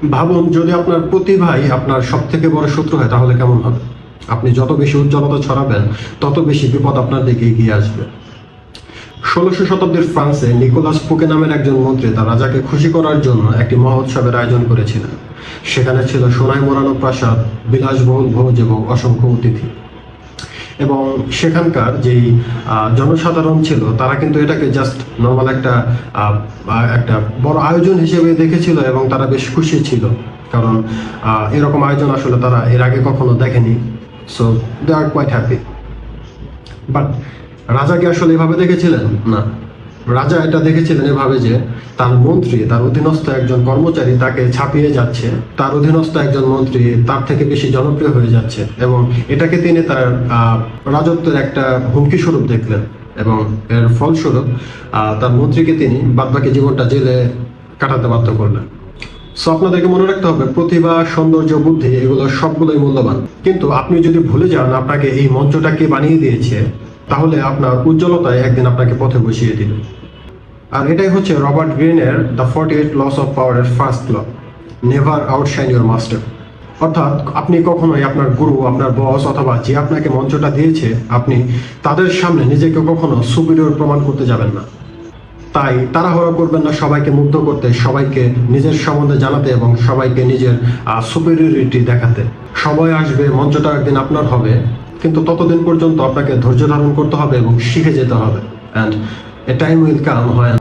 ভাবুন, যদি আপনার প্রতিভাই আপনার সব থেকে বড় শত্রু হয়, তাহলে কেমন হবে? আপনি যত বেশি উজ্জ্বলতা ছড়াবেন, তত বেশি বিপদ আপনার দিকে এগিয়ে আসবে। ষোলোশো শতাব্দীর ফ্রান্সে নিকোলাস ফুকে নামের একজন মন্ত্রী তার রাজাকে খুশি করার জন্য একটি মহোৎসবের আয়োজন করেছিলেন। সেখানে ছিল সোনায় মোড়ানো প্রাসাদ, বিলাসবহুল ভোজ এবং অসংখ্য অতিথি। এবং সেখানকার যেই জনসাধারণ ছিল, তারা কিন্তু এটাকে জাস্ট নর্মাল একটা একটা বড় আয়োজন হিসেবে দেখেছিল এবং তারা বেশ খুশি ছিল। কারণ এরকম আয়োজন আসলে তারা এর আগে কখনো দেখেনি। So they are quite happy but Raja কি আসলে এভাবে দেখেছিলেন? না। রাজা এটা দেখেছিলেন এভাবে যে তার মন্ত্রী, তার অধীনস্থ একজন কর্মচারী তাকে ছাপিয়ে যাচ্ছে। তার অধীনস্থ একজন মন্ত্রী তার থেকে বেশি জনপ্রিয় হয়ে যাচ্ছে এবং এটাকে তিনি তার রাজত্বের একটা হুমকি স্বরূপ দেখলেন এবং এর ফলস্বরূপ তার মন্ত্রীকে তিনি বাদবাকি জীবনটা জেলে কাটাতে বাধ্য করলেন। সো আপনাদেরকে মনে রাখতে হবে, প্রতিভা, সৌন্দর্য, বুদ্ধি, এগুলো সবগুলোই মূল্যবান। কিন্তু আপনি যদি ভুলে যান আপনাকে এই মঞ্চটা কে বানিয়ে দিয়েছে, তাহলে আপনার উজ্জ্বলতায় একদিন আপনাকে পথে বসিয়ে দিল আর এটাই হচ্ছে রবার্ট গ্রিনের the forty eight laws of পাওয়ারের first law never outshine your master. অর্থাৎ আপনি কখনোই আপনার গুরু, আপনার বস অথবা যে আপনাকে মঞ্চটা দিয়েছে, আপনি তাদের সামনে নিজেকে কখনো সুপিরিয়র প্রমাণ করতে যাবেন না। তাই তাড়াহুড়ো করবেন না, সবাইকে মুগ্ধ করতে, সবাইকে নিজের সম্বন্ধে জানাতে এবং সবাইকে নিজের সুপিরিয়রিটি দেখাতে। সময় আসবে, মঞ্চটা একদিন আপনার হবে, কিন্তু ততদিন পর্যন্ত আপনাকে ধৈর্য ধারণ করতে হবে এবং শিখে যেতে হবে। And a time will come হয়